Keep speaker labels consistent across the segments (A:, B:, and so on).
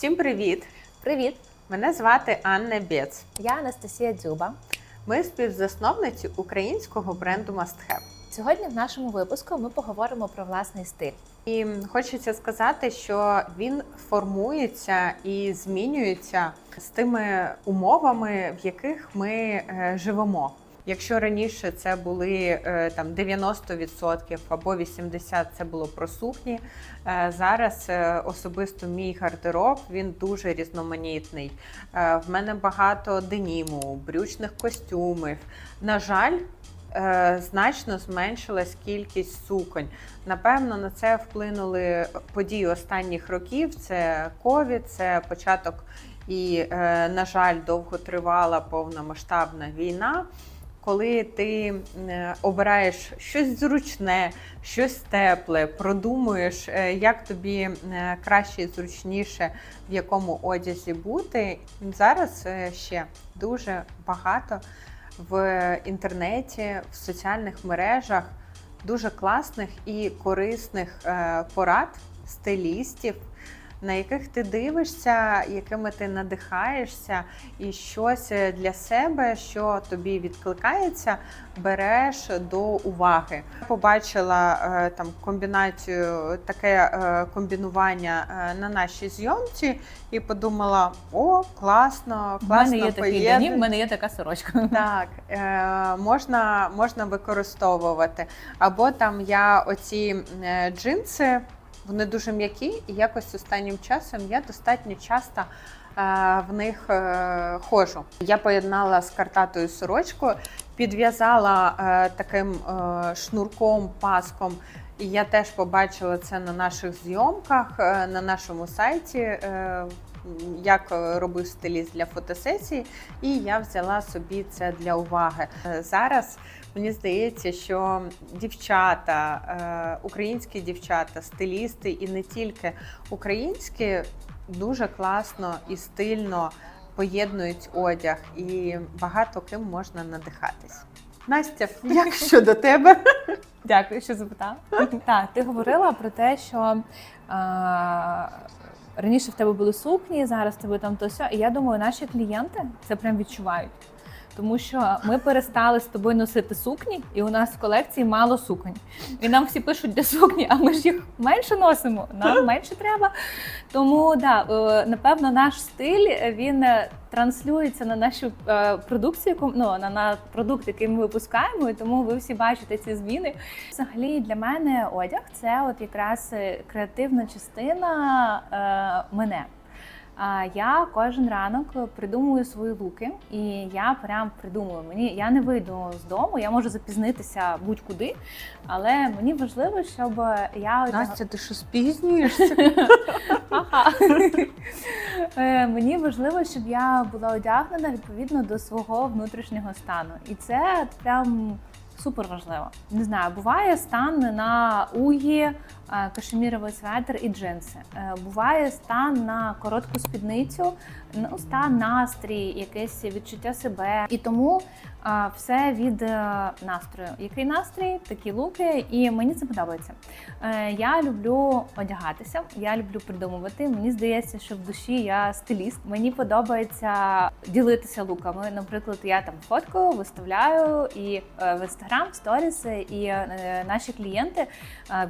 A: Всім привіт!
B: Привіт!
A: Мене звати Анна Бєц.
B: Я Анастасія Дзюба.
A: Ми співзасновниці українського бренду Must Have.
B: Сьогодні в нашому випуску ми поговоримо про власний стиль.
A: І хочеться сказати, що він формується і змінюється з тими умовами, в яких ми е, живемо. Якщо раніше це були е, там 90% або 80% це було про сукні. е, Зараз е, особисто мій гардероб він дуже різноманітний. В мене багато деніму, брючних костюмів. На жаль, значно зменшилась кількість суконь. Напевно, на це вплинули події останніх років. Це ковід, це початок і, на жаль, довготривала повномасштабна війна. Коли ти е, обираєш щось зручне, щось тепле, продумуєш, е, як тобі е, краще і зручніше в якому одязі бути. Зараз ще дуже багато в інтернеті, в соціальних мережах дуже класних і корисних порад стилістів, на яких ти дивишся, якими ти надихаєшся, і щось е, для себе, що тобі відкликається, береш до уваги. Побачила е, там комбінацію, таке е, комбінування на нашій зйомці, і подумала: о, класно,
B: У
A: класно
B: мене є такий денім, в мене є така сорочка.
A: Так, можна, можна використовувати. Або там я оці джинси, вони дуже м'які, і якось останнім часом я достатньо часто. е, В них е, ходжу. Я поєднала з картатою сорочкою, підв'язала е, таким шнурком, паском. І я теж побачила це на наших зйомках, на нашому сайті, як е, робив стиліст для фотосесії, і я взяла собі це для уваги. Е, Зараз мені здається, що дівчата, е, українські дівчата, стилісти і не тільки українські, дуже класно і стильно поєднують одяг, і багато ким можна надихатись. Настя, як щодо тебе?
B: Дякую, що запитала. Так, ти говорила про те, що е, раніше в тебе були сукні, зараз тебе там то все. І я думаю, наші клієнти це прям відчувають. Тому що ми перестали з тобою носити сукні, і у нас в колекції мало суконь. І нам всі пишуть для сукні, а ми ж їх менше носимо. Нам менше треба. Тому да, е, напевно, наш стиль е, він е, транслюється на нашу продукцію, ну, на, на продукт, який ми випускаємо, і тому ви всі бачите ці зміни. Взагалі для мене одяг це от якраз креативна частина е, мене. Я кожен ранок придумую свої луки, і я прям придумую. Мені я не вийду з дому, я можу запізнитися будь-куди, але мені важливо, щоб я
A: Настя, ти що спізнюєшся?
B: Ага. Е, Мені важливо, щоб я була одягнена відповідно до свого внутрішнього стану. І це прям супер важливо. Не знаю, буває стан на угі, е, кашеміровий светр і джинси. Е, Буває стан на коротку спідницю, ну, стан настрій, якесь відчуття себе. І тому е, все від е, настрою. Який настрій, такі луки, і мені це подобається. Е, Я люблю одягатися, я люблю придумувати. Мені здається, що в душі я стиліст. Мені подобається ділитися луками. Наприклад, я там фоткаю, виставляю і е, в інстаграм, в сторіс, і е, наші клієнти е,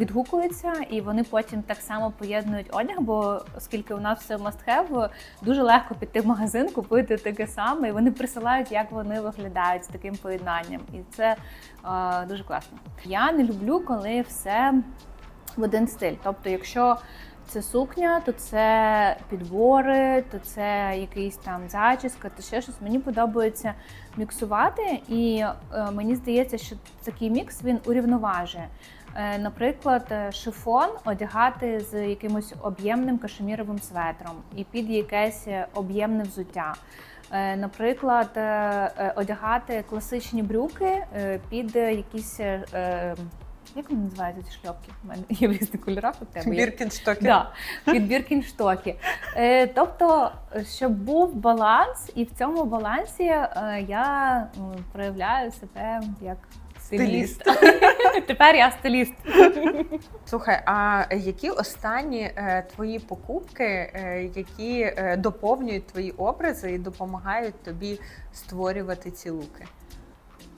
B: відгукуються, і вони потім так само поєднують одяг. Бо оскільки у нас все must have, дуже легко піти в магазин, купити таке саме, і вони присилають, як вони виглядають з таким поєднанням. І це е, дуже класно. Я не люблю, коли все в один стиль. Тобто, якщо це сукня, то це підбори, то це якийсь там зачіска, то ще щось. Мені подобається міксувати, і е, мені здається, що такий мікс він урівноважує. Е, Наприклад, е, шифон одягати з якимось об'ємним кашеміровим светром і під якесь е, об'ємне взуття. Наприклад, одягати класичні брюки під якісь. Як вони називаються ці шльопки? У мене є в різних кольорах у тебе.
A: Біркінштоки.
B: Да, під біркінштоки. Тобто, щоб був баланс, і в цьому балансі я проявляю себе як Стиліст. Тепер я стиліст.
A: Слухай, а які останні е, твої покупки, е, які е, доповнюють твої образи і допомагають тобі створювати ці луки?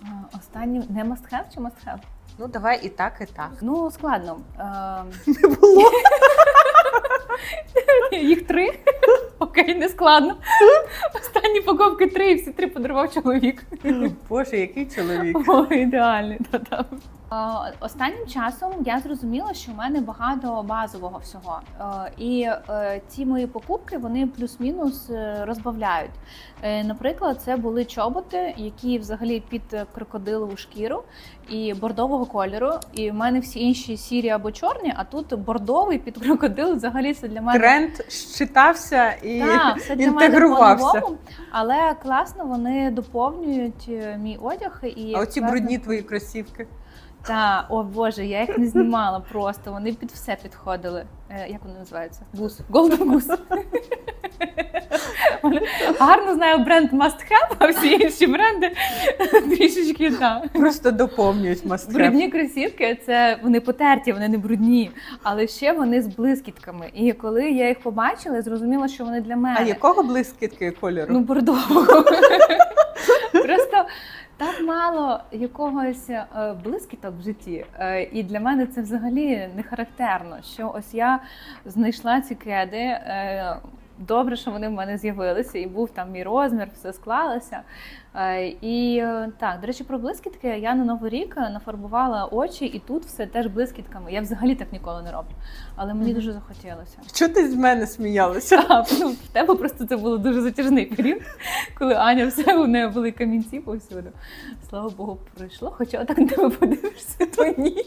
B: А, Останній не have чи have?
A: Ну, давай і так, і так.
B: Ну, складно.
A: Не було.
B: Їх три. Окей, не складно. Останні покупки три, і всі три подарував чоловік.
A: Боже, який чоловік.
B: О, ідеальний, та-та. Останнім часом я зрозуміла, що в мене багато базового всього. Е, І е, ці мої покупки вони плюс-мінус е, розбавляють. Наприклад, це були чоботи, які взагалі під крокодилову шкіру і бордового кольору. І в мене всі інші сірі або чорні, а тут бордовий під крокодил. Взагалі це для мене
A: Тренд щитався і
B: так, все для
A: інтегрувався.
B: але класно вони доповнюють мій одяг і
A: А оці брудні твої кросівки.
B: Та, о Боже, я їх не знімала просто. Вони під все підходили. Е, як вони називаються? Гус. Golden Goose. Гарно знаю бренд Must Have, а всі інші бренди трішечки так.
A: Просто доповнюють мастер.
B: Брудні кросівки це вони потерті, вони не брудні, але ще вони з блискітками. І коли я їх побачила, я зрозуміла, що вони для мене.
A: А якого блискітки кольору?
B: Ну, бордового. Просто так мало якогось е, блискіток в житті. Е, І для мене це взагалі не характерно. Що ось я знайшла ці кеди. Е, Добре, що вони в мене з'явилися, і був там мій розмір, все склалося. Е, І е, так, до речі, про блискітки я на новий рік нафарбувала очі, і тут все теж блискітками. Я взагалі так ніколи не роблю. Але мені дуже захотілося.
A: Що ти з мене сміялася?
B: А, ну, в тебе просто це було дуже затяжний період, коли Аня все у неї були камінці повсюди. Слава Богу, пройшло, хоча так тебе подивишся, то ні.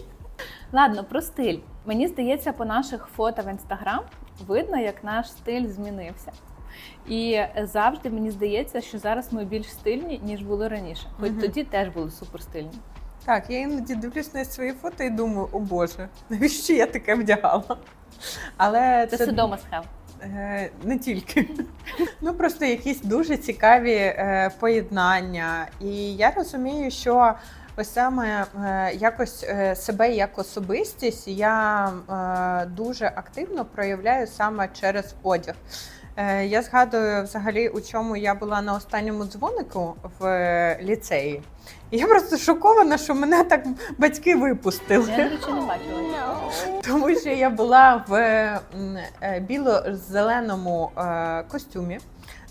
B: Ладно, про стиль. Мені здається, по наших фото в інстаграм видно, як наш стиль змінився. І завжди мені здається, що зараз ми більш стильні, ніж були раніше. Хоч
A: Мгм.
B: тоді теж були супер стильні.
A: Так, я іноді дивлюсь на свої фото і думаю, о Боже, навіщо я таке вдягала? Але
B: Це,
A: це,
B: судома схем.
A: Е, не тільки. ну просто якісь дуже цікаві е, поєднання. І я розумію, що ось саме е, якось е, себе як особистість я е, дуже активно проявляю саме через одяг. Я згадую взагалі, у чому я була на останньому дзвонику в ліцеї. Я просто шокована, що мене так батьки випустили.
B: Я, речі, не бачила.
A: Тому що я була в біло-зеленому костюмі.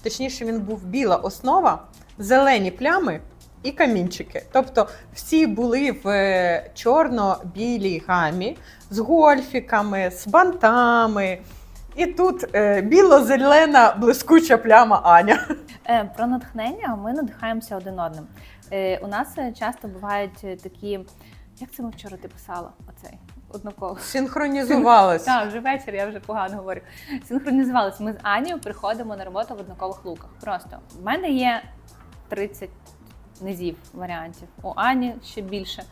A: Точніше, він був біла основа, зелені плями і камінчики. Тобто всі були в е, чорно-білій гамі з гольфіками, з бантами. І тут е, біло-зелена блискуча пляма Аня.
B: Е, Про натхнення ми надихаємося один одним. Е, У нас е, часто бувають е, такі, як це ми вчора ти писала? Оцей одноколо.
A: Синхронізувалась.
B: Так, вже вечір, я вже погано говорю. Синхронізувалися. Ми з Анією приходимо на роботу в однакових луках. Просто в мене є 30 низів варіантів. У Ані ще більше.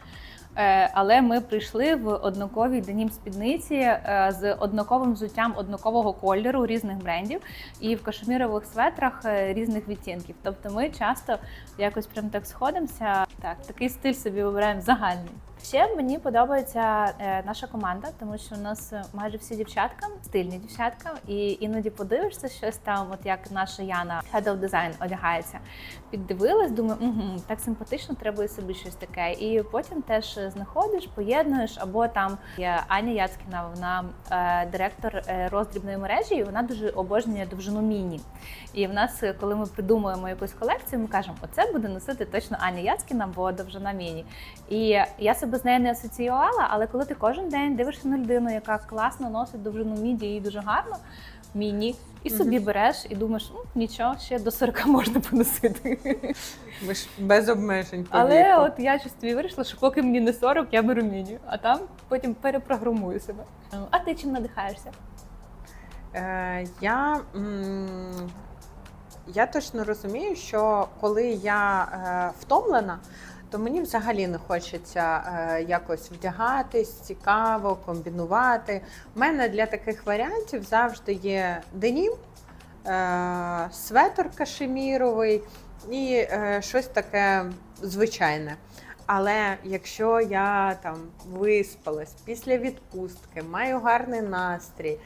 B: Е, Але ми прийшли в однаковій денім спідниці е, з однаковим взуттям однакового кольору різних брендів і в кашемірових светрах е, різних відтінків. Тобто ми часто якось прям так сходимося. Так, такий стиль собі вибираємо загальний. Ще мені подобається е, наша команда, тому що у нас е, майже всі дівчатка, стильні дівчатка, і іноді подивишся щось там, от як наша Яна Head of Design одягається. Піддивилась, думаю, угу, так симпатично, треба і собі щось таке. І потім теж знаходиш, поєднуєш, або там є Аня Яцькіна, вона е, директор е, роздрібної мережі, і вона дуже обожнює довжину міні. І в нас, коли ми придумуємо якусь колекцію, ми кажемо, оце буде носити точно Аня Яцькіна, бо довжина міні. І я себе з нею не асоціювала, але коли ти кожен день дивишся на людину, яка класно носить довжину міді і дуже гарно, міні, і собі береш і думаєш, ну нічого, ще до 40 можна поносити.
A: Ви ж без обмежень. по
B: Але
A: віку.
B: от я щось тобі вирішила, що поки мені не 40, я беру міні, а там потім перепрограмую себе. А ти чим надихаєшся?
A: Е, я, м, я точно розумію, що коли я е, втомлена, то мені взагалі не хочеться е, якось вдягатись, цікаво, комбінувати. У мене для таких варіантів завжди є денім, е, светр кашеміровий і е, щось таке звичайне. Але якщо я там виспалась після відпустки, маю гарний настрій,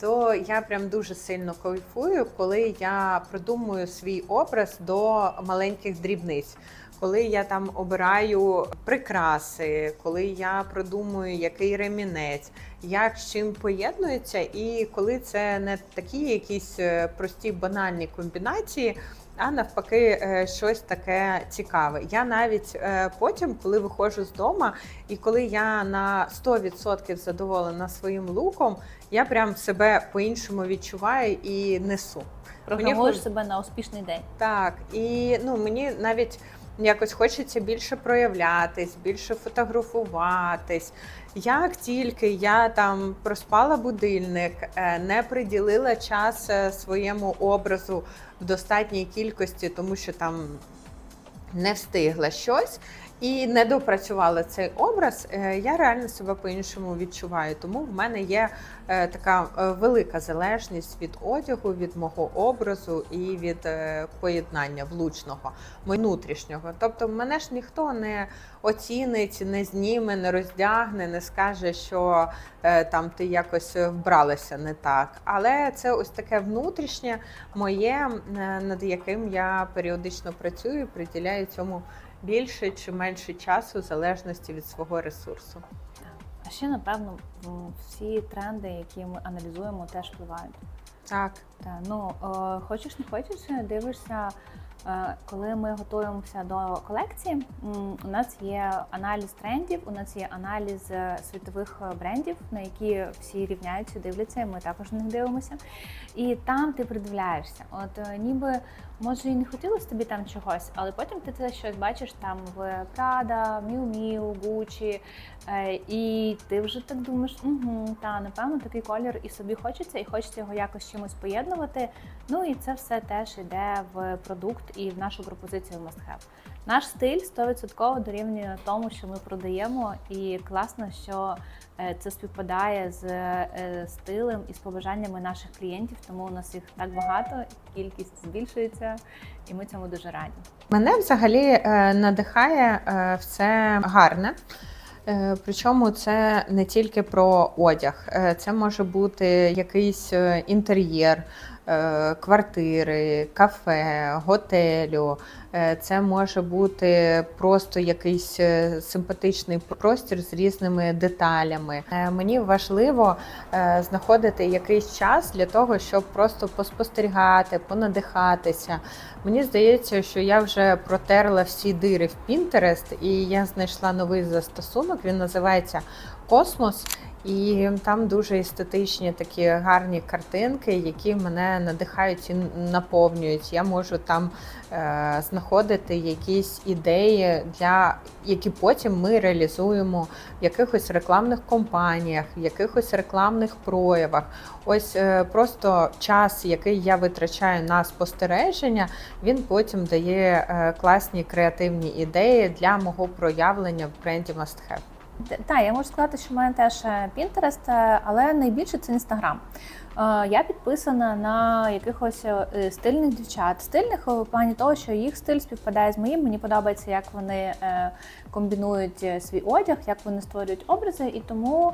A: то я прям дуже сильно кайфую, коли я продумую свій образ до маленьких дрібниць. Коли я там обираю прикраси, коли я продумую, який ремінець, як з чим поєднується, і коли це не такі якісь е, прості банальні комбінації, а навпаки, е, щось таке цікаве. Я навіть е, потім, коли виходжу з дома, і коли я на 100% задоволена своїм луком, я прям себе по-іншому відчуваю і несу.
B: Програмуєш
A: мені...
B: себе на успішний день.
A: Так, і ну мені навіть якось хочеться більше проявлятись, більше фотографуватись. Як тільки я там проспала будильник, е, не приділила час е, своєму образу в достатній кількості, тому що там не встигла щось і не допрацювала цей образ, е, я реально себе по-іншому відчуваю. Тому в мене є е, така е, велика залежність від одягу, від мого образу і від поєднання влучного, внутрішнього. Тобто, мене ж ніхто не оцінить, не зніме, не роздягне, не скаже, що там ти якось вбралася не так. Але це ось таке внутрішнє моє, над яким я періодично працюю, приділяю цьому більше чи менше часу в залежності від свого ресурсу.
B: А ще, напевно, всі тренди, які ми аналізуємо, теж впливають.
A: Так.
B: Та, ну, е, хочеш не хочеш, дивишся, е, коли ми готуємося до колекції, у нас є аналіз трендів, у нас є аналіз е, світових брендів, на які всі рівняються, дивляться, і ми також на них дивимося. І там ти придивляєшся. От е, ніби може і не хотілося тобі там чогось, але потім ти це щось бачиш там в Miu, Gucci, Е, І ти вже так думаєш, угу, та напевно такий колір і собі хочеться, і хочеться його якось чимось поєднувати. Ну і це все теж йде в продукт і в нашу пропозицію must have. Наш стиль 100% дорівнює тому, що ми продаємо, і класно, що це співпадає з е, стилем і з побажаннями наших клієнтів, тому у нас їх так багато, кількість збільшується, і ми цьому дуже раді.
A: Мене взагалі е, надихає е, все гарне. Е, Причому це не тільки про одяг, Е, це може бути якийсь е, інтер'єр, е, квартири, кафе, готелю. Е, Це може бути просто якийсь е, симпатичний простір з різними деталями. Е, Мені важливо знаходити якийсь час для того, щоб просто поспостерігати, понадихатися. Мені здається, що я вже протерла всі дири в Pinterest, і я знайшла новий застосунок. Він називається Космос. І там дуже естетичні такі гарні картинки, які мене надихають і наповнюють. Я можу там е, знаходити якісь ідеї, для які потім ми реалізуємо в якихось рекламних компаніях, в якихось рекламних проявах. Ось е, просто час, який я витрачаю на спостереження, він потім дає е, класні креативні ідеї для мого проявлення в бренді Must Have.
B: Так, я можу сказати, що в мене теж е, Pinterest, але найбільше це Instagram. Я підписана на якихось е, стильних дівчат. Стильних в плані того, що їх стиль співпадає з моїм. Мені подобається, як вони е, комбінують е, свій одяг, як вони створюють образи, і тому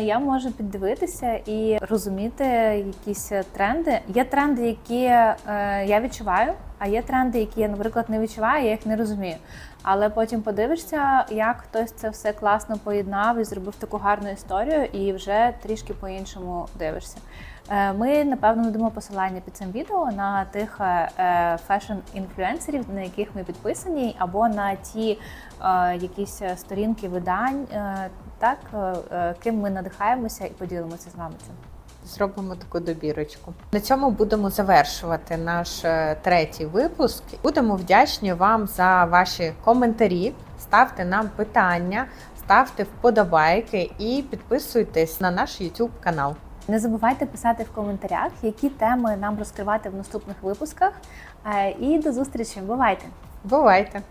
B: я можу піддивитися і розуміти якісь тренди. Є тренди, які е, я відчуваю, а є тренди, які я, наприклад, не відчуваю, я їх не розумію. Але потім подивишся, як хтось це все класно поєднав і зробив таку гарну історію, і вже трішки по-іншому дивишся. Е, Ми напевно надамо посилання під цим відео на тих фешн-інфлюенсерів, на яких ми підписані, або на ті е, якісь сторінки видань, е, так е, е, ким ми надихаємося і поділимося з вами цим.
A: Зробимо таку добірочку. На цьому будемо завершувати наш е, третій випуск. Будемо вдячні вам за ваші коментарі. Ставте нам питання, ставте вподобайки і підписуйтесь на наш YouTube канал.
B: Не забувайте писати в коментарях, які теми нам розкривати в наступних випусках. Е, І до зустрічі! Бувайте!
A: Бувайте!